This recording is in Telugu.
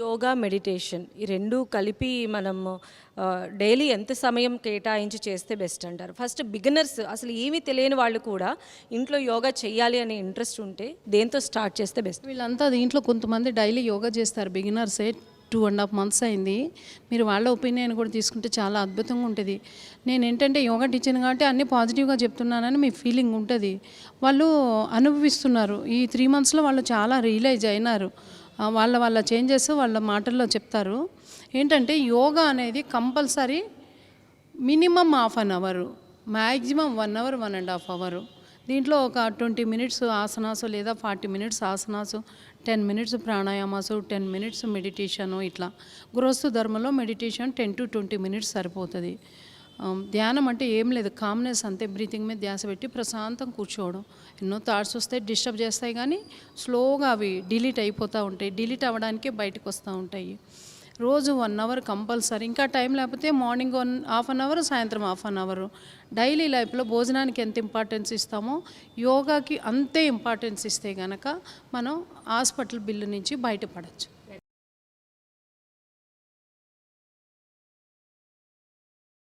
యోగా మెడిటేషన్ ఈ రెండు కలిపి మనం డైలీ ఎంత సమయం కేటాయించి చేస్తే బెస్ట్ అంటారు? ఫస్ట్ బిగినర్స్ అసలు ఏమీ తెలియని వాళ్ళు కూడా ఇంట్లో యోగా చేయాలి అనే ఇంట్రెస్ట్ ఉంటే దేంతో స్టార్ట్ చేస్తే బెస్ట్? వీళ్ళంతా దీంట్లో కొంతమంది డైలీ యోగా చేస్తారు. బిగినర్సే టూ అండ్ హాఫ్ మంత్స్ అయింది. మీరు వాళ్ళ ఒపీనియన్ కూడా తీసుకుంటే చాలా అద్భుతంగా ఉంటుంది. నేను ఏంటంటే యోగా టీచర్ కాబట్టి అన్నీ పాజిటివ్గా చెప్తున్నానని మీ ఫీలింగ్ ఉంటుంది. వాళ్ళు అనుభవిస్తున్నారు. ఈ త్రీ మంత్స్లో వాళ్ళు చాలా రియలైజ్ అయినారు. వాళ్ళ వాళ్ళ చేంజెస్ వాళ్ళ మాటల్లో చెప్తారు. ఏంటంటే యోగా అనేది compulsory minimum half an hour. Maximum one hour one and half hour. దీంట్లో ఒక ట్వంటీ మినిట్స్ ఆసనాసు లేదా forty minutes asanas ten minutes pranayamas ten minutes meditation ఇట్లా. గృహస్థు ధర్మంలో meditation ten to twenty minutes సరిపోతుంది. Um, ధ్యానం అంటే ఏం లేదు. కామ్నెస్ అంతే. బ్రీతింగ్ మీద ధ్యాస పెట్టి ప్రశాంతం కూర్చోవడం. ఎన్నో థాట్స్ వస్తాయి డిస్టర్బ్ చేస్తాయి కానీ స్లోగా అవి డిలీట్ అయిపోతూ ఉంటాయి. డిలీట్ అవ్వడానికే బయటకు వస్తూ ఉంటాయి. రోజు వన్ అవర్ కంపల్సరీ ఇంకా టైం లేకపోతే morning one half an hour సాయంత్రం హాఫ్ అన్ అవర్ డైలీ లైఫ్లో భోజనానికి ఎంత ఇంపార్టెన్స్ ఇస్తామో యోగాకి అంతే ఇంపార్టెన్స్ ఇస్తే గనక మనం హాస్పిటల్ బిల్లు నుంచి బయటపడచ్చు.